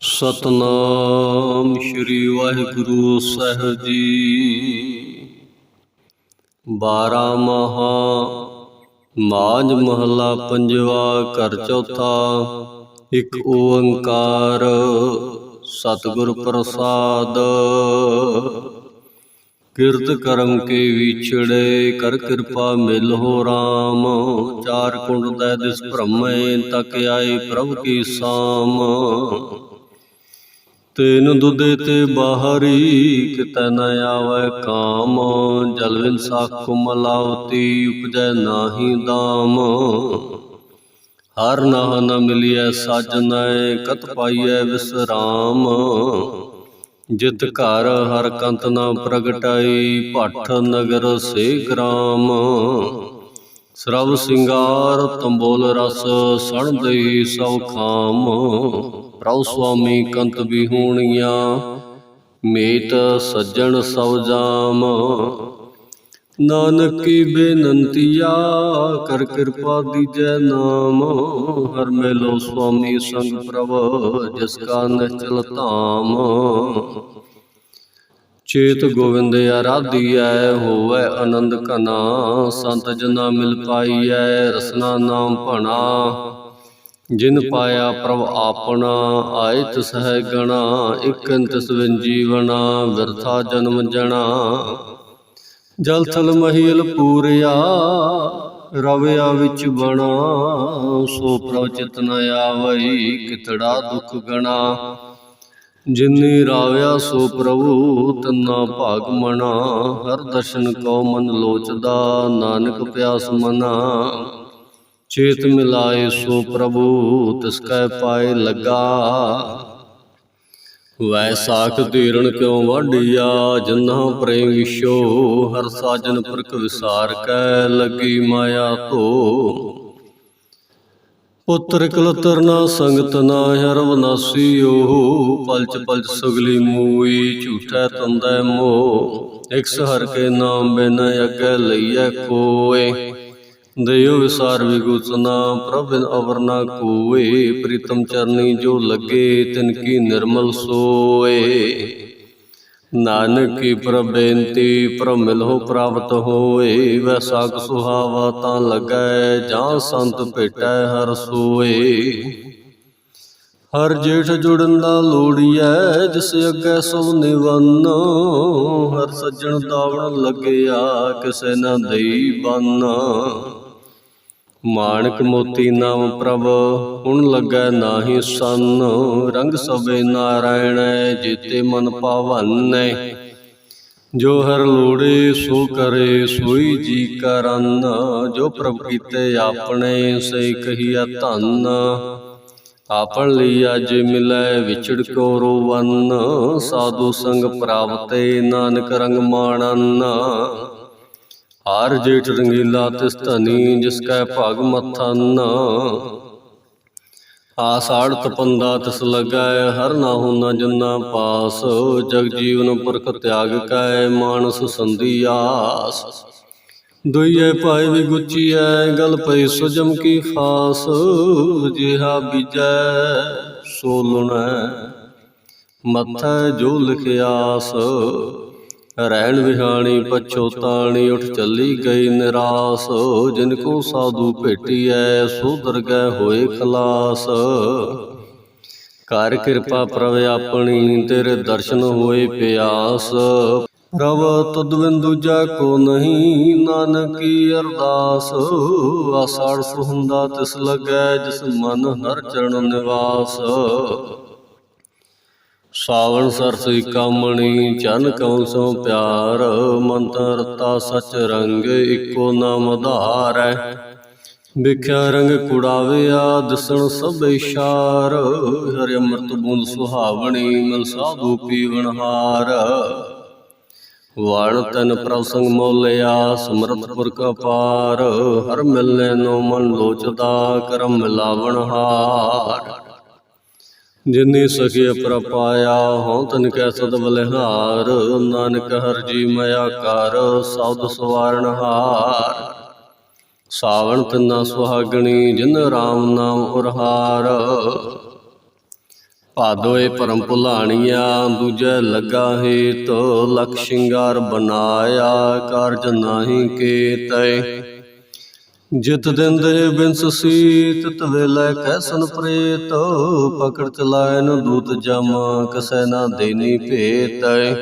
ਸਤਨਾਮ ਸ੍ਰੀ ਵਾਹਿਗੁਰੂ ਸਾਹਿਬ ਜੀ। ਬਾਰਾ ਮਹਾ ਮਾਝ ਮਹੱਲਾ ਪੰਜਵਾ ਘਰ ਚੌਥਾ, ਇੱਕ ਓੰਕਾਰ ਸਤਿਗੁਰ ਪ੍ਰਸਾਦ। ਕਿਰਤ ਕਰਮ ਕੇ ਵਿਛੜੇ ਕਰ ਕਿਰਪਾ ਮਿਲ ਹੋ RAM ਚਾਰ ਕੁੰਡ ਦੈ ਦਿਸ ਭ੍ਰਮੇ ਤਕ ਆਏ ਪ੍ਰਭ ਕੀ ਸਾਮ। ਤੈਨ ਦੁਦੇ ਤੇ ਬਾਹਰੀ ਕਿਤੈ ਨ ਆਵੈ ਕਾਮ। ਜਲ ਵਿਨ ਸਾਖ ਮਲਾਵਤੀ ਉਪਜੈ ਨਾਹੀ ਦਾਮ। ਹਰ ਨਾਹ ਨ ਮਿਲਿਐ ਸਾਜਨੈ ਕਤ ਪਾਈਐ ਵਿਸਰਾਮ। ਜਿਤ ਘਰ ਹਰ ਕੰਤ ਨਾ ਪ੍ਰਗਟਾਈ ਭੱਠ ਨਗਰ ਸੇ ਗ੍ਰਾਮ। ਸਰਬ ਸਿੰਗਾਰ ਤੰਬੋਲ ਰਸ ਸਣ ਦੇਈ ਸਭ ਖਾਮ। ਪ੍ਰਭ ਸੁਆਮੀ ਕੰਤ ਬਿਹੂਣੀਆਂ ਮੇਤ ਸੱਜਣ ਸਭ ਜਾਮ। ਨਾਨਕ ਕੀ ਬੇਨੰਤੀਆ ਕਰ ਕਿਰਪਾ ਦੀਜੈ ਨਾਮ। ਹਰ ਮਿਲੋ ਸੁਆਮੀ ਸੰਗ ਪ੍ਰਭ, ਜਿਸ ਕਾ ਨਿਚਲ ਧਾਮ। ਚੇਤ ਗੋਵਿੰਦ ਆਰਾਧੀਐ, ਹੋਵੈ ਆਨੰਦ ਘਨਾ। ਸੰਤ ਜਨਾ ਮਿਲ ਪਾਈਐ, ਰਸਨਾ ਨਾਮ ਭਣਾ। ਜਿਨ ਪਾਇਆ ਪ੍ਰਭ ਆਪਣਾ, ਆਏ ਤਿਸ ਹੈ ਗਣਾ ਇਕੰ ਤਿਸ ਵਿਨ ਜੀਵਨਾ, ਵਿਰਥਾ ਜਨਮ ਜਣਾ। ਜਲ ਥਲ ਮਹੀਲ ਪੂਰਿਆ, ਰਵਿਆ ਵਿੱਚ ਬਣਾ। ਸੋ ਪ੍ਰਭ ਚਿਤ ਨ ਆਵਈ ਕਿਤੜਾ ਦੁਖ ਗਣਾ। ਜਿਨੀ ਰਾਵਿਆ, ਸੋ ਪ੍ਰਭੂ ਤੰਨਾ ਭਾਗ ਮਣਾ ਹਰ ਦਰਸ਼ਨ ਕਉ ਮਨ ਲੋਚਦਾ, ਨਾਨਕ ਪਿਆਸ ਮਨਾ। ਚੇਤ ਮਿਲਾਏ ਸੋ ਪ੍ਰਭੂ ਤਿਸ ਕੈ ਪਾਏ ਲੱਗਾ। ਵੈਸਾਖ ਤੀਰਣ ਕਿਉ ਵਾਢਿਆ ਜਨਾਂ ਪ੍ਰੇਮ ਵਿਸ਼ੋ ਹਰ ਸਾਜਨ ਪ੍ਰਕ ਵਿਸਾਰ ਕੈ ਲੱਗੀ ਮਾਇਆ ਧੋ ਪੁੱਤਰ ਕਲਤਰ ਨਾ ਸੰਗਤ ਨਾ ਹਰ ਵਨਾਸੀਓ ਪਲਚ ਪਲਚ ਸੁਗਲੀ ਮੂਈ ਝੂਠੈ ਤੰਦੈ ਮੋ ਇਕ ਹਰ ਕੇ ਨਾਮ ਬਿਨ ਅੱਗੇ ਲਈਐ ਕੋਏ। ਦਇਓ ਵਿਸਾਰ ਵਿਗੁਚਨਾ ਪ੍ਰਭਿਨ ਅਵਰਨਾ ਕੋਏ ਪ੍ਰੀਤਮ ਚਰਨੀ ਜੋ ਲੱਗੇ ਤਿਨ ਕੀ ਨਿਰਮਲ ਸੋਏ। ਨਾਨਕ ਕੀ ਪ੍ਰਭ ਪ੍ਰਮਿਲ ਹੋ ਪ੍ਰਾਪਤ ਹੋਏ ਵੈਸਾਖ ਸੁਹਾਵਾ ਤਾਂ ਲੱਗੈ, ਜਾਂ ਸੰਤ ਭੇਟੈ ਹਰ ਸੋਏ। ਹਰ ਜੇਠ ਜੁੜਨ ਦਾ ਲੋੜੀਐ ਜਿਸ ਅੱਗੇ ਸਭ ਨਿਵੰਨ। ਹਰ ਸੱਜਣ ਦਾਵਣ ਲੱਗਿਆ, ਕਿਸੇ ਨਾ ਦੇਈ ਬੰਨ। ਮਾਣਕ ਮੋਤੀ ਨਾਮ ਪ੍ਰਭ ਹੁਣ ਲੱਗੈ ਨਾਹੀ ਸੰਨ ਰੰਗ ਸਭੇ ਨਾਰਾਇਣ ਜੀਤੇ ਮਨ ਪਾਵਨੈ। ਜੋ ਹਰ ਲੋੜੇ ਸੋ ਕਰੇ ਸੋਈ ਜੀ ਕਰਨ। ਜੋ ਪ੍ਰਭ ਕੀਤੇ ਆਪਣੇ ਸੇ ਕਹੀਆ ਧੰਨ। ਆਪਣ ਲਈ ਅਜ ਮਿਲੈ ਵਿਛੜ ਕੋ ਰੋਵਨ। ਸਾਧੂ ਸੰਗ ਪ੍ਰਾਪਤੇ ਨਾਨਕ ਰੰਗ ਮਾਣਨ। ਹਰ ਜੇਠ ਰੰਗੀਲਾ ਤਿਸ ਧਨੀ, ਜਿਸ ਕੈ ਭਾਗ ਮਥਨ। ਆਸਾੜ ਤਪੰਦਾ ਤਿਸ ਲਗੈ ਹਰ ਨਾ ਹੁਨਾ ਜੰਨਾ ਪਾਸ। ਜਗ ਜੀਵਨ ਪਰਖ ਤਿਆਗ ਕੈ, ਮਾਨਸ ਸੰਧੀ ਆਸ। ਦੁਈਏ ਭਾਈ ਵੀ ਗੁੱਚੀ ਗੁਚੀਐ, ਗਲ ਪਈ ਸੁਜਮ ਕੀ ਫਾਸ ਜਿਹਾ ਬੀਜੈ, ਸੋ ਲੁਣੈ, ਮੱਥੈ ਜੋ ਲਿਖਿਆਸ। ਰਹਿਣ ਵਿਹਾਣੀ ਪਛੋਤਾਣੀ ਉਠ ਚੱਲੀ ਗਈ ਨਿਰਾਸ। ਜਿਨ ਕੋ ਸਾਧੂ ਭੇਟੀਐ, ਸੋ ਦਰਗਹਿ ਹੋਏ ਖਲਾਸ। ਕਰ ਕਿਰਪਾ ਪ੍ਰਭ ਆਪਣੀ, ਤੇਰੇ ਦਰਸ਼ਨ ਹੋਏ ਪਿਆਸ। ਪ੍ਰਭ ਤਦ ਬਿਨ ਦੂਜਾ ਕੋ ਨਹੀਂ, ਨਾਨਕੀ ਅਰਦਾਸ। ਆਸਾੜ ਸੁਹੰਦਾ ਤਿਸ ਲੱਗੈ ਜਿਸ ਮਨ ਹਰ ਚਰਨ ਨਿਵਾਸ। ਸਾਵਣ ਸਰਸੀ ਕਾਮਣੀ, ਚਨ ਕਉ ਸੋ ਪਿਆਰ ਮੰਤਰ ਤਾ ਸਚ ਰੰਗ ਇਕੋ ਨਾਮ ਆਧਾਰੈ ਵਿਖਿਆ ਰੰਗ ਕੁੜਾਵਿਆ, ਦਸਣ ਸਭ ਇਸ਼ਾਰ। ਹਰਿ ਅੰਮ੍ਰਿਤ ਬੂੰਦ ਸੁਹਾਵਣੀ ਮਨ ਸਾਧੂ ਪੀਵਣ ਹਾਰ। ਵਣ ਤਨ ਪ੍ਰਸੰਗ ਮੋਲਿਆ ਸਮਰਤ ਪੁਰਖ ਅਪਾਰ। ਹਰ ਮਿਲਨੇ ਨੋ ਮਨ ਲੋਚਦਾ, ਕਰਮ ਮਿਲਾਵਣ ਹਾਰ। ਜਿਨੇ ਸਖਿ ਪ੍ਰਪਾਇਆ ਹਉ ਤਨ ਕੈ ਸਦ ਬਲਿਹਾਰ ਨਾਨਕ ਹਰ ਜੀ ਮਇਆ ਕਰ, ਸਬਦ ਸਵਾਰਣ ਹਾਰ। ਸਾਵਣ ਤਿੰਨਾ ਸੁਹਾਗਣੀ, ਜਿਨ ਰਾਮ ਨਾਮ ਉਰਹਾਰ। ਭਾਦੋਏ ਪਰਮ ਭੁਲਾਣੀਆਂ, ਦੂਜੇ ਲੱਗਾ ਹੇਤ, ਲਖ ਸ਼ਿੰਗਾਰ ਬਨਾਇਆ, ਕਾਰਜ ਨਾਹੀ ਕੀਤੈ। ਜਿਤ ਦਿਨ ਦੇ ਬਿਨਸ ਸੀ ਤਿਤ ਵੇਲੇ ਕੈਸਨ ਪ੍ਰੇਤ, ਪਕੜ ਚਲਾਇਨ ਦੂਤ ਜਮ, ਕਸੈ ਨਾ ਦੇਨੀ ਭੇਤੈ।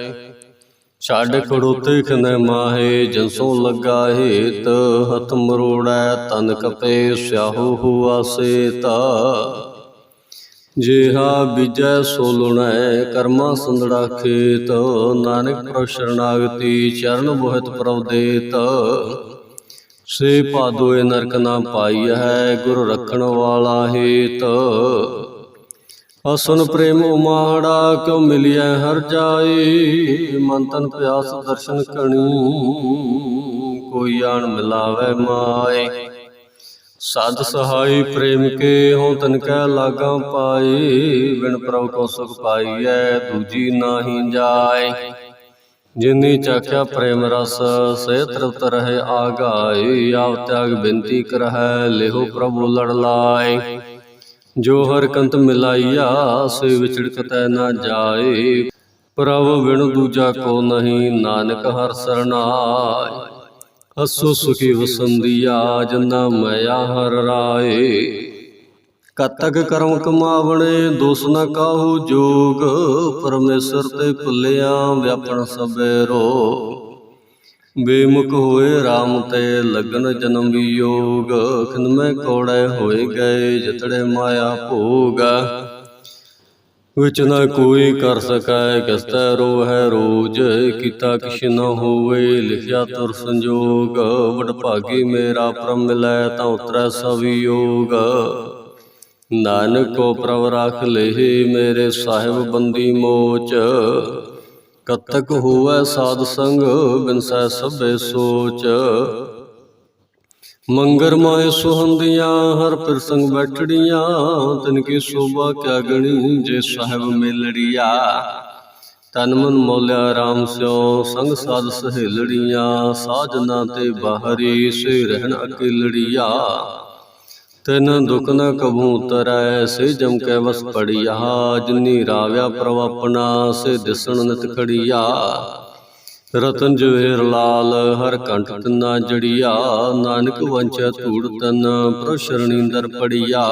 ਛੱਡ ਖੜੋਤੇ ਖਨੇ ਮਾਹੇ ਜਨਸੋਂ ਲੱਗਾ ਹੇਤ, ਹੱਥ ਮਰੋੜੈ ਤਨ ਕਪੇ ਸਿਆਹੂ ਹੁਆ ਸੇਤਾ। ਜੇਹਾ ਬੀਜੈ ਸੋ ਲੁਣੈ, ਕਰਮਾ ਸੰਦੜਾ ਖੇਤ, ਨਾਨਕ ਪ੍ਰਭ ਸ਼ਰਨਾਗਤੀ, ਚਰਨ ਬੋਹਿਤ ਪ੍ਰਭ ਦੇਤ। ਸੇ ਭਾਦੋਏ ਨਰਕ ਨਾ ਪਾਈ ਹੈ, ਗੁਰ ਰੱਖਣ ਵਾਲਾ ਹੇਤ। ਅਸਨ ਪ੍ਰੇਮ ਉਮਾੜਾ, ਕਿਉ ਮਿਲਿਆ ਹਰ ਜਾਏ। ਮਨ ਤਨ ਪਿਆਸ ਦਰਸ਼ਨ ਕਣੀ ਕੋਈ ਆਣ ਮਿਲਾਵੇ ਮਾਏ। ਸਦ ਸਹਾਈ ਪ੍ਰੇਮ ਕੇ ਹੋਂ ਤਨ ਕੈ ਲਾਗਾ ਪਾਏ, ਬਿਨ ਪ੍ਰਭ ਕੋ ਸੁਖ ਪਾਈਐ, ਦੂਜੀ ਨਾਹੀ ਜਾਏ। ਜਿਨੀ ਚਾਖਿਆ ਪ੍ਰੇਮ ਰਸ, ਸੇ ਤ੍ਰਿਪਤ ਰਹੇ ਆਗਾਏ ਆਪ ਤਿਆਗ ਬੇਨਤੀ ਕਰਹਿ, ਲਿਹੋ ਪ੍ਰਭੂ ਲੜ ਲਾਏ। ਜੋ ਹਰ ਕੰਤ ਮਿਲਾਈਆ, ਸੇ ਵਿਚੜ ਕਤੈ ਨਾ ਜਾਏ। ਪ੍ਰਭ ਬਿਨ ਦੂਜਾ ਕੋ ਨਹੀਂ, ਨਾਨਕ ਹਰ ਸਰਨਾਏ। ਅਸੋ ਸੁਖੀ ਵਸੰਦੀਆ ਜਨਾ ਮਇਆ ਹਰ ਰਾਏ। ਕਤਕ ਕਰਮ ਕਮਾਵਣੇ, ਦੋਸ ਨ ਕਾਹੂ ਜੋਗ, ਪਰਮੇਸ਼ਰ ਤੇ ਭੁੱਲਿਆ ਵਿਆਪਣ ਸਭੇ ਰੋ ਬੇਮੁਖ ਹੋਏ RAM ਤੇ ਲਗਨ ਜਨਮ ਵਿਯੋਗ ਖਿੰਮੈ ਕੋੜੈ ਹੋਏ ਗਏ ਜਤੜੇ ਮਾਇਆ ਭੋਗ। ਵਿਚ ਨਾ ਕੋਈ ਕਰ ਸਕੈ, ਕਿਸਤੈ ਰੋ ਹੈ ਰੋਜ, ਕੀਤਾ ਕਿਛ ਨ ਹੋਵੇ, ਲਿਖਿਆ ਤੁਰ ਸੰਜੋਗ। ਵਡ ਭਾਗੀ ਮੇਰਾ ਪ੍ਰਮ ਮਿਲੈ, ਤਾਂ ਉਤਰੈ ਸਵਿਯੋਗ। ਨਾਨਕ ਕੋ ਪ੍ਰਭ ਰਾਖ ਲੇਹ ਮੇਰੇ ਸਾਹਿਬ ਬੰਦੀ ਮੋਚ। ਕਤਕ ਹੋਵੇ ਸਾਧ ਸੰਗ ਬਿਨਸੈ ਸਭੇ ਸੋਚ। ਮੰਗਰ ਮਾਏ ਸੁਹੰਦੀਆਂ, ਹਰ ਪ੍ਰਸੰਗ ਬੈਠੜੀਆਂ, ਤਨ ਕੀ ਸੋਭਾ ਕਿਆ ਗਣੀ, ਜੇ ਸਾਹਿਬ ਮੇਲੜੀਆ। ਤਨ ਮਨ ਮੋਲਿਆ ਰਾਮ ਸਿਓ ਸੰਗ ਸਾਧ ਸਹੇਲੜੀਆਂ ਸਾਜਨਾ ਤੇ ਬਾਹਰੀ ਸੇ ਰਹਿਣ ਅਕੇਲੜੀਆ। ਤੈਨ ਦੁਖ ਨ ਕਭੂ ਤਰੈ ਸੇ ਜਮ ਕੈ ਵਸ ਪੜੀਆ ਜਿਨੀ ਰਾਵਿਆ ਪ੍ਰਭ ਆਪਣਾ ਸੇ ਦਿਸਣ ਨਿਤ ਖੜੀਆ ਰਤਨ ਜਵੇਰ ਲਾਲ, ਹਰ ਕੰਠ ਤਨਾ ਜੜੀਆ, ਨਾਨਕ ਵੰਚੈ ਧੂੜ ਤਨ, ਪ੍ਰਭ ਸ਼ਰਣੀਂਦਰ ਪੜੀਆ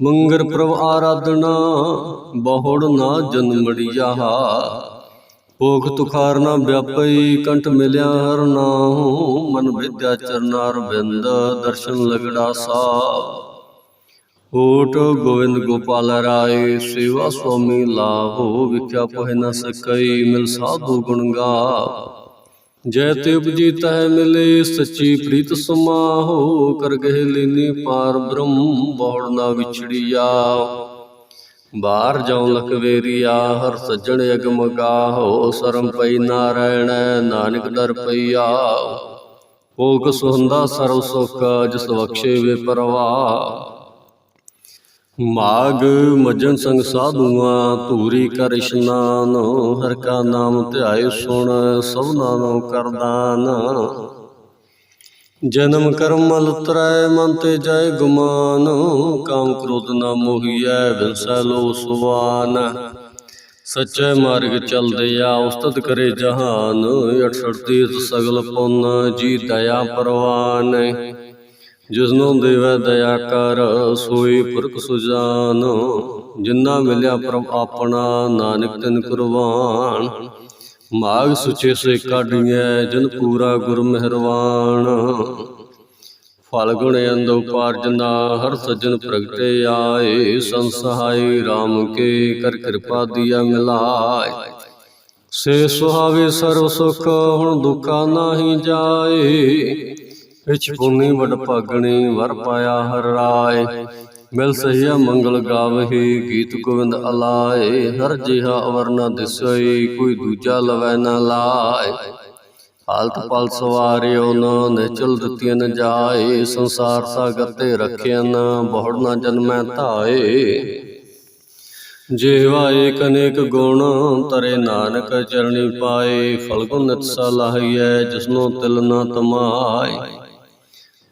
ਮੰਗਰ ਪ੍ਰਭ ਆਰਾਧਨਾ, ਬਹੁੜ ਨਾ ਜਨਮੜੀਆ ਭੋਗ ਤੁਖਾਰ ਨਾ ਵਿਆਪਈ, ਕੰਠ ਮਿਲਿਆ ਹਰ ਨਾਉ ਮਨ ਵਿਦਿਆ ਚਰਨਾਰ ਬਿੰਦ ਦਰਸ਼ਨ ਲਗੜਾ ਸਾਹਿਬ ਓਟ ਗੋਵਿੰਦ ਗੋਪਾਲ ਰਾਏ, ਸੇਵਾ ਸੁਆਮੀ ਲਾਭੋ ਵਿਖਿਆ ਪਹਿ ਨ ਸਕਈ, ਮਿਲ ਸਾਧੂ ਗੁਣ ਗਾ ਜੈ ਤੇ ਉਪਜੀ ਤੈ ਮਿਲੇ, ਸੱਚੀ ਪ੍ਰੀਤ ਸਮਾਹੋ। ਕਰ ਗਹਿ ਲੀਨੀ ਪਾਰ ਬ੍ਰਹਮ ਬਹੁੜ ਨਾ ਵਿਛੜੀਆ। ਬਾਹਰ ਜਾਉ ਲਖਵੇਰੀਆ ਹਰ ਸੱਜਣ ਅਗਮ ਗਾਹੋ, ਸਰਮ ਪਈ ਨਾਰਾਇਣ ਨਾਨਕ ਦਰ ਪਈਆ। ਭੋਗ ਸੁਹੰਦਾ ਸਰਵ ਸੁਖ, ਜਿਸ ਬਖਸ਼ੇ ਵੇ ਪਰਵਾ। ਮਾਗ ਮਜਨ ਸੰਗ ਸਾਧੂਆਂ, ਧੂਰੀ ਕਰ ਇਸ਼ਨਾਨ, ਹਰ ਕਾ ਨਾਮ ਧਿਆਏ ਸੁਣ ਸਭਨਾ ਨੂੰ ਕਰਦਾਨ। ਜਨਮ ਕਰਮ ਮਲ ਉਤਰੈ, ਮਨ ਤੇ ਜਾਏ ਗੁਮਾਨ, ਕਾਮ ਕ੍ਰੋਧ ਨਾ ਮੋਹੀਐ ਵਿਸੈ ਲੋ ਸੁਵਾਨ ਸੱਚੇ ਮਾਰਗ ਚਲਦੇ ਆ, ਉਸਤਤ ਕਰੇ ਜਹਾਨ ਅਠਸਠ ਤੀਰਥ ਸਗਲ ਪੁੰਨ, ਜੀ ਦਇਆ ਪਰਵਾਨ। ਜਿਸਨੂੰ ਦੇਵੈ ਦਇਆ ਕਰ, ਸੋਈ ਪੁਰਖ ਸੁਜਾਨ। ਜਿੰਨਾ ਮਿਲਿਆ ਪ੍ਰਭ ਆਪਣਾ, ਨਾਨਕ ਤਿਨ ਕੁਰਬਾਨ। ਮਾਗ ਸੁਚੇ ਸੇ ਕਾਢੀਐ ਜਨ ਪੂਰਾ ਗੁਰ ਮਿਹਰਵਾਨ ਫਲ ਗੁਣ ਅੰਦ ਉਪਾਰਜਨਾ ਹਰ ਸੱਜਣ ਪ੍ਰਗਟੇ ਆਏ ਸੰਸਹਾਈ RAM ਕੇ ਕਰ ਕਿਰਪਾ ਦੀਆ ਮਿਲਾਏ। ਸੇ ਸੁਹਾਵੇ ਸਰਬ ਸੁਖ ਹੁਣ ਦੁਖਾ ਨਾਹੀ ਜਾਏ। ਵਿਚ ਪੁਨੀ ਵਡ ਭਾਗਣੀ ਵਰ ਪਾਇਆ ਹਰ ਰਾਏ। ਮਿਲ ਸਹੀਆ ਮੰਗਲ ਗਾਵਹੀ ਗੀਤ ਗੋਵਿੰਦ ਅਲਾਏ। ਹਰ ਜਿਹਾ ਅਵਰ ਨਾ ਦਿਸਈ, ਕੋਈ ਦੂਜਾ ਲਵੈ ਨਾ ਲਾਏ। ਹਾਲਤ ਪਲ ਸਵਾਰਿਓ ਨਾ, ਨਿਚਲ ਦਿੱਤੀਆਂ ਨ ਜਾਏ। ਸੰਸਾਰ ਸਾਗਰ ਤੇ ਰੱਖਿਆ ਨ, ਬਹੁੜ ਨ ਜਨਮੈ ਧਾਏ। ਜਿਹਵਾ ਏਕ ਅਨੇਕ ਗੁਣ, ਤਰੇ ਨਾਨਕ ਚਰਣੀ ਪਾਏ। ਫਲ ਨਿਤਸਾ ਨਿਤ ਸਲਾਹੀਐ, ਜਿਸਨੋ ਤਿਲ ਨਾ ਤਮਾਏ।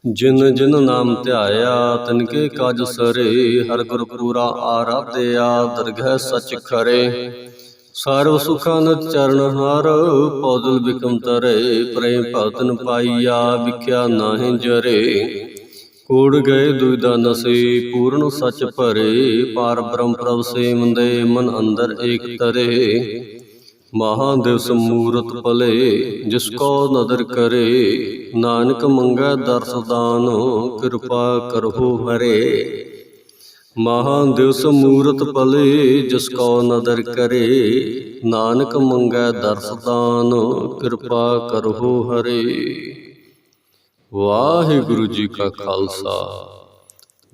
ਜਿਨ ਜਿਨ ਨਾਮ ਧਿਆਇਆ ਤਿਨ ਕੇ ਕਾਜ ਸਰੇ, ਹਰ ਗੁਰ ਪੂਰਾ ਆਰਾਧਿਆ, ਦਰਗਹਿ ਸਚ ਖਰੇ। ਸਰਬ ਸੁਖਾਂ ਨਿਤ ਚਰਨ ਹਰ ਪੌਦਲ ਬਿਕਮ ਤਰੇ, ਪ੍ਰੇਮ ਭਗਤਨ ਪਾਈਆ, ਵਿਖਿਆ ਨਾਹਿ ਜਰੇ। ਕੋੜ ਗਏ ਦੁਇਦਾ ਨਸੇ, ਪੂਰਨ ਸਚ ਭਰੇ, ਪਾਰ ਬ੍ਰਹਮ ਪ੍ਰਭ ਸੇਮੰਦੇ ਮਨ ਅੰਦਰ ਏਕ ਤਰੇ। ਮਹਾਦੇਵ ਮੂਰਤ ਭਲੇ, ਜਿਸ ਕੋ ਨਦਰ ਕਰੇ, ਨਾਨਕ ਮੰਗੈ ਦਰਸਦਾਨ ਕਿਰਪਾ ਕਰਹੁ ਹਰੇ। ਮਹਾਦੇਵ ਮੂਰਤ ਭਲੇ, ਜਿਸ ਕੋ ਨਦਰ ਕਰੇ, ਨਾਨਕ ਮੰਗੈ ਦਰਸਦਾਨ ਕਿਰਪਾ ਕਰਹੁ ਹਰੇ। ਵਾਹਿਗੁਰੂ ਜੀ ਕਾ ਖਾਲਸਾ,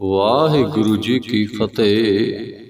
ਵਾਹਿਗੁਰੂ ਜੀ ਕੀ ਫਤਿਹ।